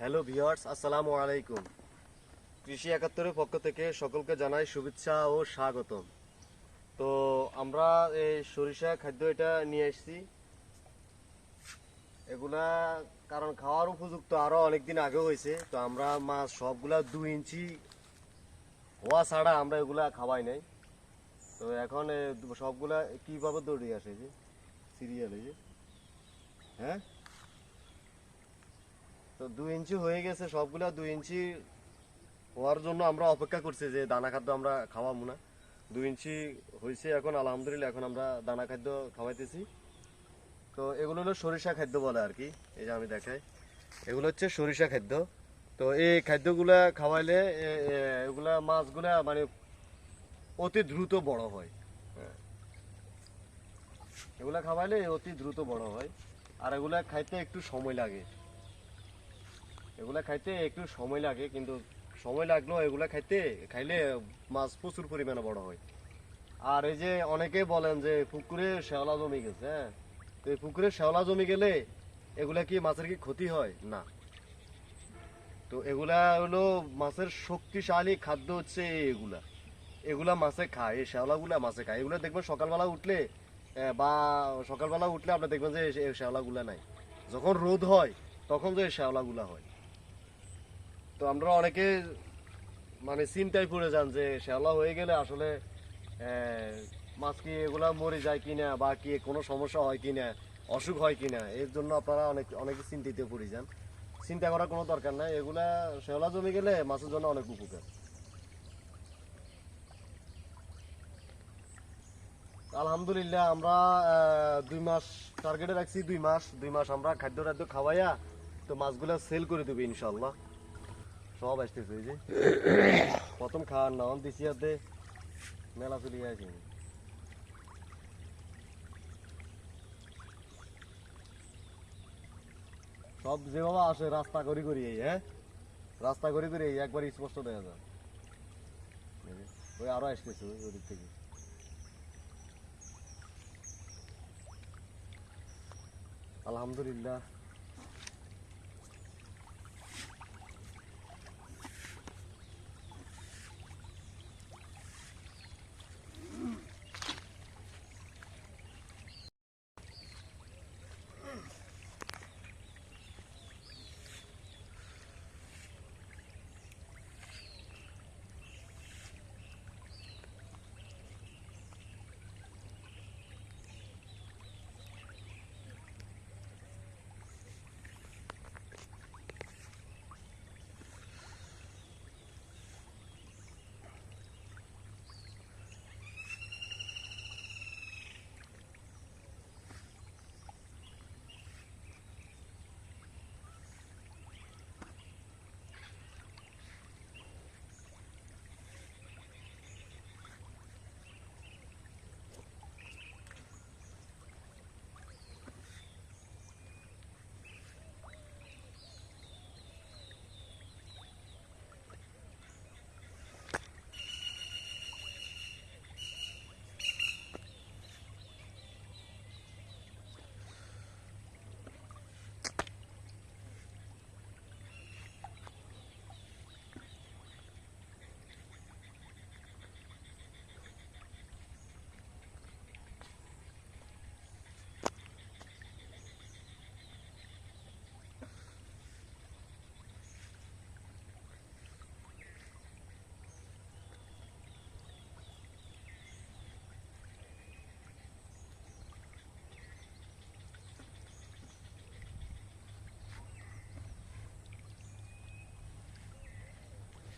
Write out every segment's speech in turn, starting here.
Hello viewers, আসসালামু আলাইকুম। কৃষি একাত্তরের পক্ষ থেকে সকলকে জানাই শুভেচ্ছা ও স্বাগতম। তো আমরা এই সরিষা খাদ্য এটা নিয়ে এসেছি। এগুলা কারণ খাওয়ার উপযুক্ত আরও অনেকদিন আগে হয়েছে, তো আমরা মাছ সবগুলা দু ইঞ্চি হওয়া ছাড়া আমরা এগুলা খাওয়াই নাই। তো এখন সবগুলা কীভাবে দৌড়িয়ে আসে যে? সিরিয়াল যে। হ্যাঁ? তো দুই ইঞ্চি হয়ে গেছে সবগুলা, দুই ইঞ্চি হওয়ার জন্য আমরা অপেক্ষা করছি যে দানা খাদ্য আমরা খাওয়াবো না। দুই ইঞ্চি হয়েছে এখন, আলহামদুলিল্লাহ এখন আমরা দানা খাদ্য খাওয়াইতেছি। তো এগুলো হলো সরিষা খাদ্য বলে আর কি, এই যে আমি দেখাই। এগুলো হচ্ছে সরিষা খাদ্য। তো এই খাদ্যগুলা খাওয়াইলে এগুলা মাছগুলা মানে অতি দ্রুত বড় হয়। হ্যাঁ। এগুলা খাওয়াইলে অতি দ্রুত বড় হয়। আর এগুলা খাইতে একটু সময় লাগে। এগুলা খাইতে একটু সময় লাগে, কিন্তু সময় লাগল এগুলা খাইতে, খাইলে মাছ প্রচুর পরিমাণে বড় হয়। আর এই যে অনেকে বলেন যে পুকুরে শ্যাওলা জমি গেছে হ্যাঁ? তো এই পুকুরে শ্যাওলা জমি গেলে এগুলা কি মাছের কি ক্ষতি হয়? না। তো এগুলা হলো মাছের শক্তিশালী খাদ্য হচ্ছে এগুলা। এগুলা মাছে খায়, এই শ্যাওলাগুলা মাছে খায়। এগুলো দেখবেন সকালবেলা উঠলে বা সকালবেলা উঠলে আপনি দেখবেন যে এই শ্যাওলাগুলা নাই। যখন রোদ হয়, তখন যে এই শ্যাওলাগুলা হয়। তো আমরা অনেকে মানে চিন্তায় পড়ে যান যে শ্যাওলা হয়ে গেলে আসলে মাছ কি এগুলা মরে যায় কিনা বা কি কোনো সমস্যা হয় কিনা, অসুখ হয় কিনা, এর জন্য আপনারা অনেক, অনেকে চিন্তিত পড়ে যান। চিন্তা করার কোনো দরকার নাই। এগুলা শ্যাওলা জমে গেলে মাছের জন্য অনেক উপকার। আলহামদুলিল্লাহ আমরা দুই মাস টার্গেটে রাখছি, দুই মাস দুই মাস আমরা খাদ্য টাদ্য খাওয়াইয়া তো মাছগুলা সেল করে দেবো ইনশাল্লাহ সব আসতেছে এই যে প্রথম খাওয়ার নাম দিছি হাতে, মেলা চলে আছে সব যেভাবে আসে, রাস্তা করি করি এই হ্যাঁ? রাস্তা করি করি একবার স্পষ্ট দেখা যায়। ওই আরও আসতেছে ওদিক থেকে। আলহামদুলিল্লাহ।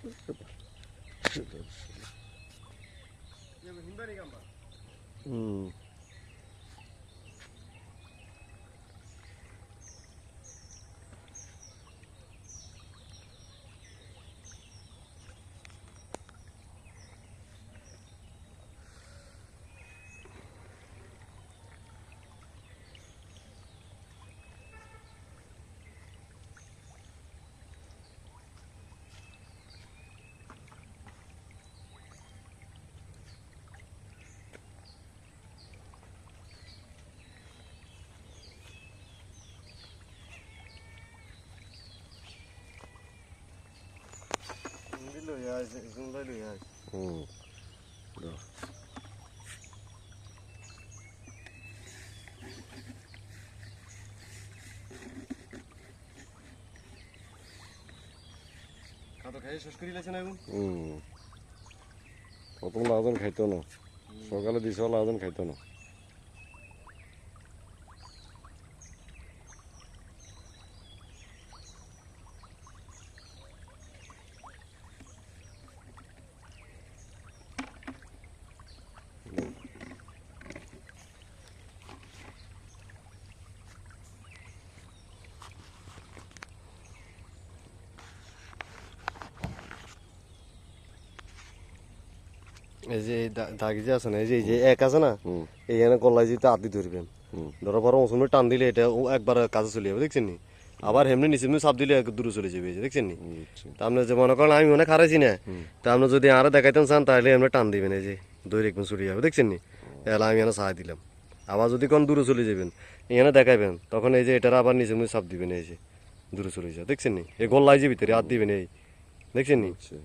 是吧？是的，是的。明白？嗯。হুম। প্রথম লাউজন খাইতো না সকালে দিছ লাউজন খাইতো না এই যে দাগি যে আছে না এই যে এই যে এক আছে না এইখানে গলায় যেতে আদি ধরবেন। ধরার পর টান দিলে এটা একবার কাজে চলে যাবে দেখছেন নি? আবার হেমনি নিচে চাপ দিলে দূরে চলে যাবে দেখছেন নি? বুঝছি। তা আপনি যে মনে করেন আমি মনে খারাইছি না। তা আপনি যদি আরও দেখাইতেন চান তাহলে এমনি টান দিবেন এই যে দই একদম চলে যাবে দেখছেন নি? এলা আমি এখানে সাহায্য দিলাম। আবার যদি কোন দূরে চলে যাবেন এখানে দেখাইবেন তখন এই যে এটার আবার নিচে চাপ দিবেন এই যে দূরে চলে যাবে দেখছেন নি? এই গোল্লাই যে ভিতরে হাত দিবেন এই দেখছেন নি? বুঝছি।